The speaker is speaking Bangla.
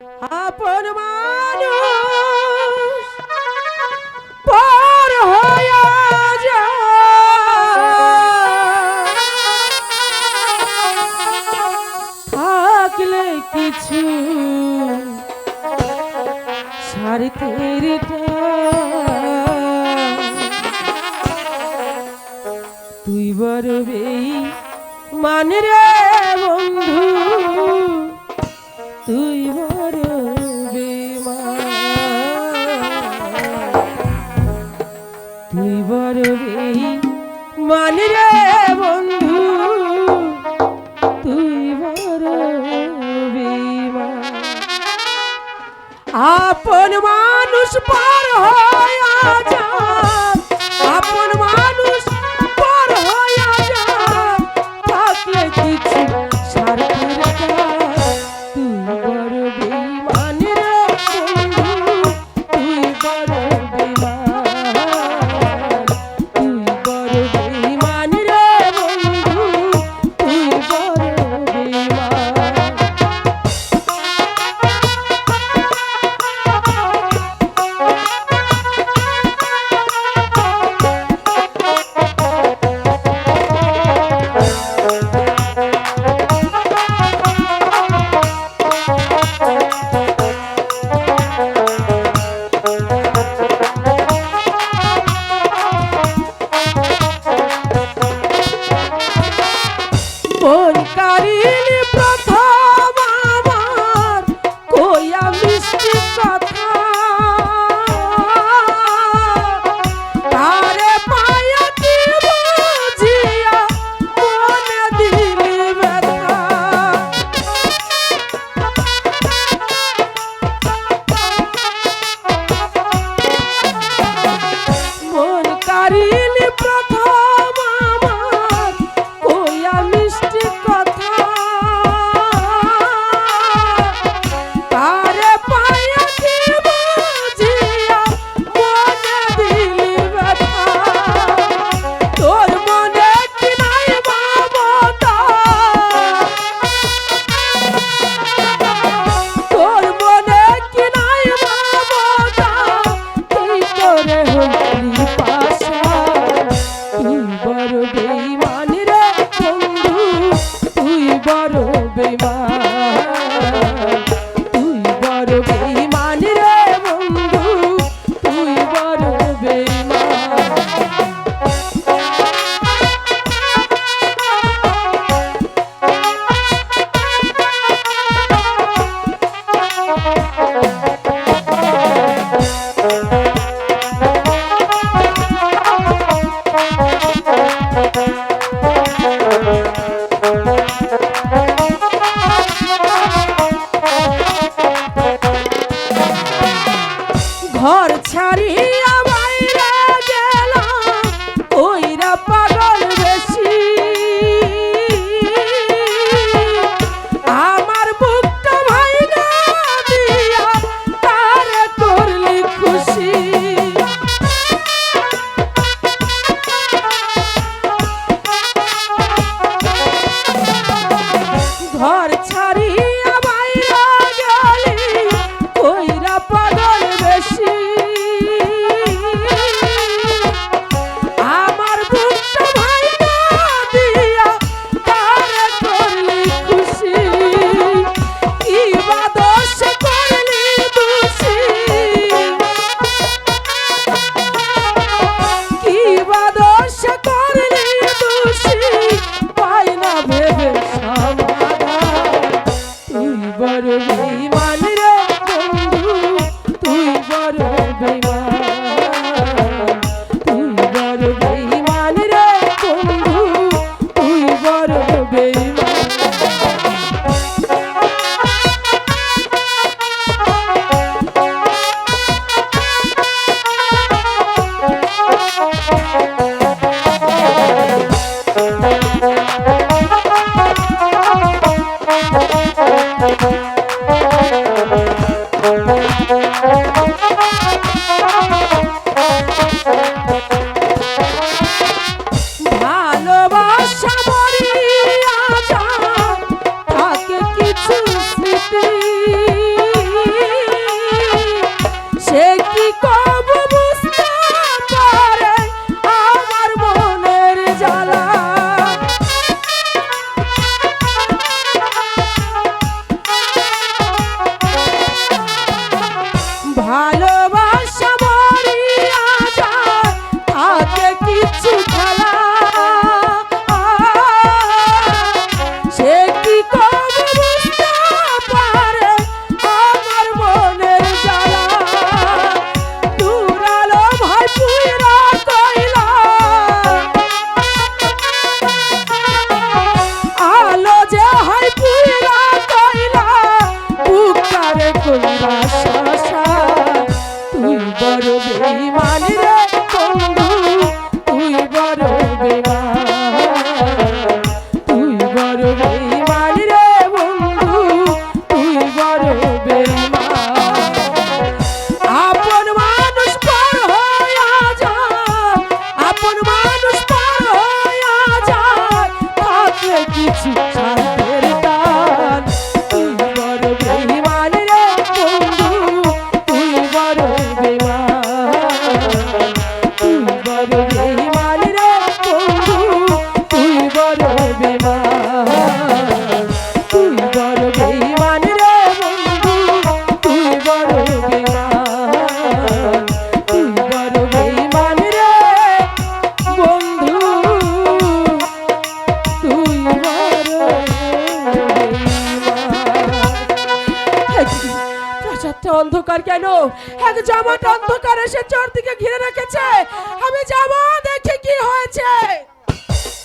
আপন মানুষ পর থাকলে কিছু সাড়ে তুই বড় বেই মানে রে বন্ধু। আপন মানুষ পার হয়ে যায়। ঘর ছাড়িয়া বাইরা গেলাম, কইরা পাগল বেশি। আমার বুকটা ভাইরা দিয়া তারে খুশি। ঘর ছাড়ি অন্ধকার কেন? হ্যাঁ, এক জামাট অন্ধকার এসে চোর দিকে ঘিরে রেখেছে। আমি যাব, দেখি কি হয়েছে।